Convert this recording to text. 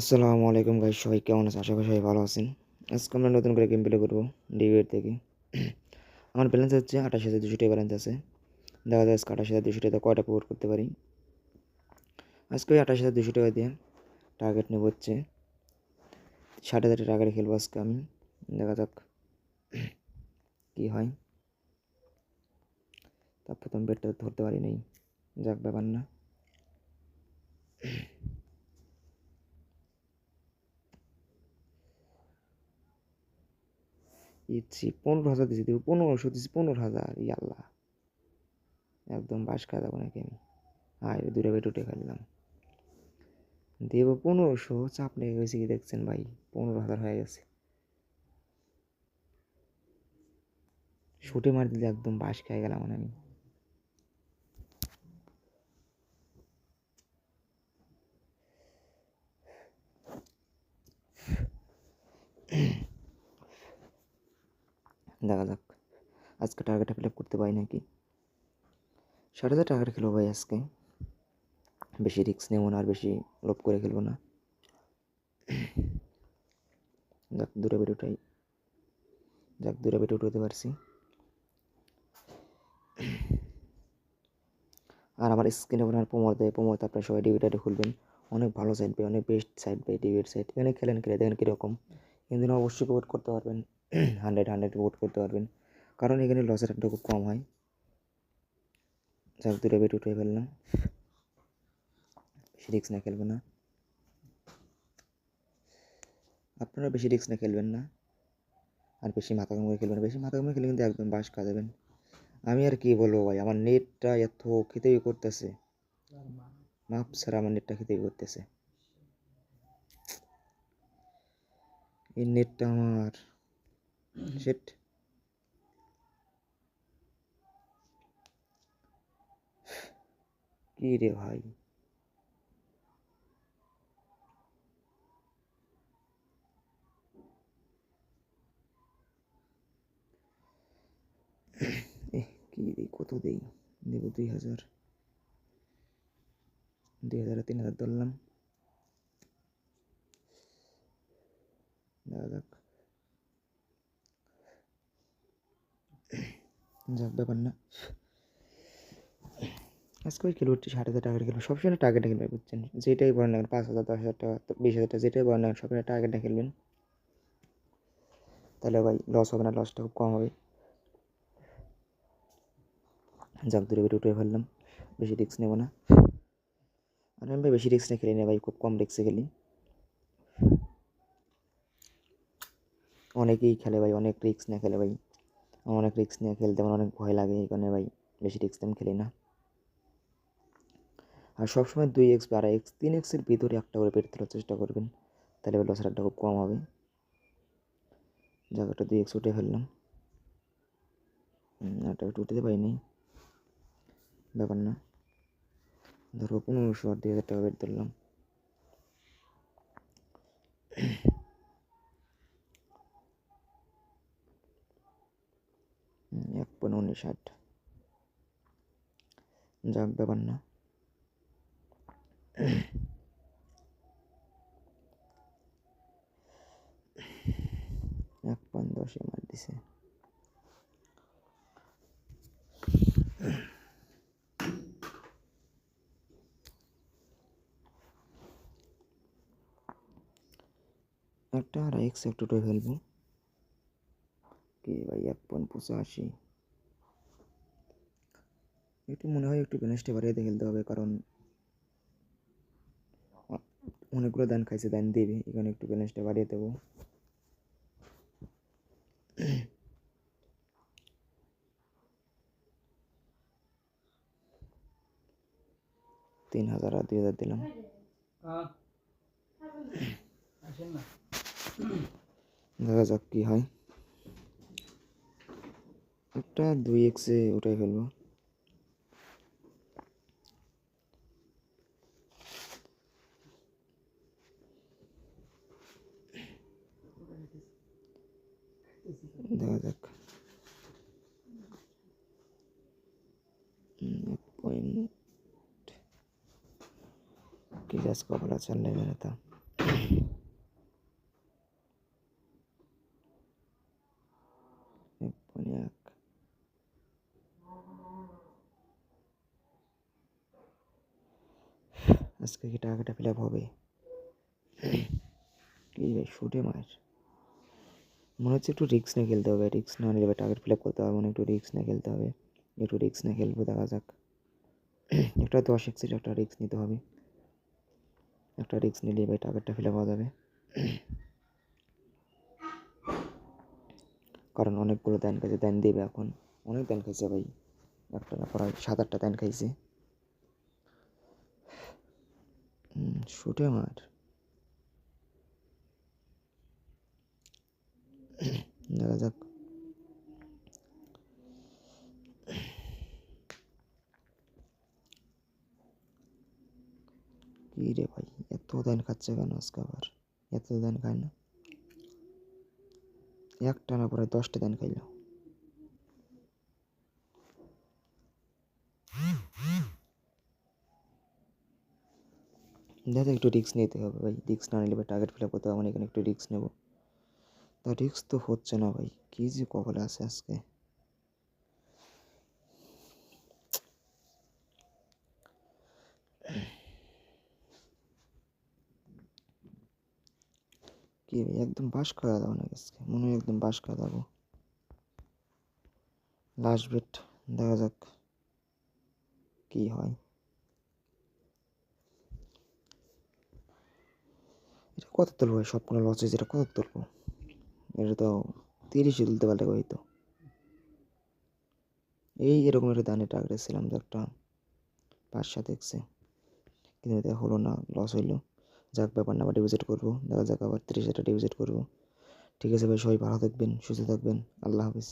আসসালামু আলাইকুম গাইস সবাই কেমন আছেন? আশা করি সবাই ভালো আছেন। আজকে আমরা নতুন করে গেম প্লে করব ডিবিএর থেকে। আমার ব্যালেন্স হচ্ছে আঠাশ হাজার দুশো টাকা ব্যালেন্স আছে। দেখা যায় আজকে আঠাশ হাজার দুশো টাকা কয়টা পুকুর করতে পারি। আজকে ওই আঠাশ হাজার দুশো টাকা দিয়ে টার্গেট নেব হচ্ছে ষাট হাজার টাকারে খেলব আজকে আমি। দেখা যাক কী হয়। তার প্রথম বেডটা ধরতে পারি নাই। যাক, ব্যাপার না। ইচ্ছি পনেরো হাজার দিয়েছি দেবো পনেরোশো দিচ্ছি পনেরো হাজার, ইয়াল্লা। একদম বাস খাওয়া যাব নাকি আমি? আয় দূরে বেট উঠে ফেললাম। দেব পনেরোশো, চাপ লেগে গেছে কি দেখছেন ভাই? পনেরো হাজার হয়ে গেছে। শুটে মার দিলে একদম বাস খেয়ে গেলাম আমি। দেখা যাক। আজকে টার্গেটটা ফিল আপ করতে পারি নাকি? ষাট হাজার টার্গেট খেলব ভাই আজকে। বেশি রিস্ক নেব না আর বেশি লোভ করে খেলব না। যাক, দূরে বেটে উঠাই। যাক, দূরে বেটে উঠতে পারছি। আর আমার স্ক্রিনে আপনার প্রমোর দেয়। প্রমোর আপনার সবাই ডিভিটারে খুলবেন। অনেক ভালো সাইড পাই অনেক বেস্ট সাইড পাই ডিভিড সাইড এখানে খেলেন খেলে দেখেন কীরকম। কিন্তু অবশ্যই ভোট করতে পারবেন। হান্ড্রেড হান্ড্রেড ভোট করতে পারবেন। কারণ এখানে লসের হারটা খুব কম হয়। যাক, দুটো বেট উঠে ফেললাম। বেশি রিক্স না খেলব না। আপনারা বেশি রিক্স না খেলবেন না। আর বেশি মাথা কামড়ে খেলবেন বেশি মাথা কামড়ে খেলে কিন্তু একদম বাস খাওয়া আমি আর কি বলব ভাই, আমার নেটটা এত খেতেই করতেছে। মাপ ছাড়া আমার নেটটা খেতেই করতেছে। এই নেটটা আমার সেট কি রে ভাই কি রে কত দেই দেবো দুই হাজার দুই হাজার তিন হাজার ধরলাম দেখা যাক যাক, ব্যাপার না। আজকে ওই খেলব ষাট হাজার টাকার খেলব সবসময় টার্গেটে খেলবে, বুঝছেন? যেটাই বলেন না পাঁচ হাজার, দশ হাজার টাকা বিশ হাজার টাকা, যেটাই বলেন না সবসময় টার্গেটে খেলবেন। তাহলে ভাই লস হবে না লসটা খুব কম হবে। যাক, দূরে বেটে উঠে ফেললাম। বেশি রিস্ক নেব না। আর আমি ভাই বেশি রিস্ক নিয়ে খেলি না ভাই, খুব কম রিস্কে খেলি। অনেকেই খেলে ভাই, অনেক রিস্ক নিয়ে খেলে ভাই। অনেক রিস্ক নিয়ে খেলতে আমার অনেক ভয় লাগে, এই কারণে ভাই বেশি রিস্ক আমি খেলি না। আর সবসময় দুই এক্স বা আড়াই এক্স তিন এক্সের ভিতরে একটা করে পেট তোলার চেষ্টা করবেন। তাহলে লসের একটা খুব কম হবে। জায়গাটা দুই এক্স উঠে ফেললাম। একটা একটু উঠতে পারিনি। ব্যাপার না। ধরো পনেরোশো আর দুই হাজার টাকা বেট ধরলাম। এক পনেরো ষাট যাক, ব্যাপার না। এক পান দশে মার দিছে। একটা আর এক্স একটু উঠে ফেলব। কি ভাই, এক পয়েন্ট পঁচাশি। একটু মনে হয় একটু ব্যালেন্সটা বাড়িয়ে খেলতে হবে, কারণ অনেকগুলো দান খাইছে, দান দেবে, এখানে একটু ব্যালেন্সটা বাড়িয়ে দেবো। তিন হাজার আর দুই হাজার দিলাম। দেখা যাক কী হয়। একটা দুই এক্সে উঠাই ফেলব। দেখা যাক কি গাছ কপাল আছে নেবে এক আজকে কি টাকাটা ফিল আপ হবে? কি শুটে মার। মনে হচ্ছে একটু রিক্স নিয়ে খেলতে হবে রিক্স না নিলে টার্গেট ফিল আপ করতে হবে, মনে একটু রিক্স নিয়ে খেলতে হবে। একটু রিক্স নিয়ে খেলব, দেখা যাক। একটা দশ এক্সিট একটা রিক্স নিতে হবে। একটা রিক্স নিলে ভাই টার্গেটটা ফিল আপ হওয়া যাবে। কারণ অনেকগুলো দেন খাইছে দেন দেবে এখন। অনেক দেন খাইছে ভাই। একটা প্রায় সাত আটটা দেন খাইছে। শুটে মার। দেখা যাক কি রে ভাই এত দেন খাচ্ছে কেন আজকে আবার এত দেন খায় না একটা না পরে দশটা দেন খাইলো দেখা একটু রিস্ক নিতে হবে ভাই রিস্ক না নিলে টার্গেট ফিল আপ করতে হবে মানে এখানে একটু রিস্ক নেব তা রিস্ক তো হচ্ছে না ভাই। কী যে কপালে আছে আজকে? কি একদম বাস খাওয়া দাও না আজকে? মনে হয় একদম বাস খাওয়া দাবো লাস্ট বেট দেখা যাক কি হয়। এটা কত তুলবো সবগুলো লস হয়েছে এটা কত তুলবো? এটা তো তিরিশে তুলতে পারলে হয়তো এই এরকম একটা দানে টার্গেট ছিলাম যে একটা পাঁচশা দেখছে কিন্তু এটা হলো না লস হইল। যাক, ব্যাপার না, আবার ডিপোজিট করব। দেখা যাক আবার তিরিশ হাজার ডিপোজিট করব। ঠিক আছে ভাই, সবাই ভালো থাকবেন, সুস্থ থাকবেন। আল্লাহ হাফিজ।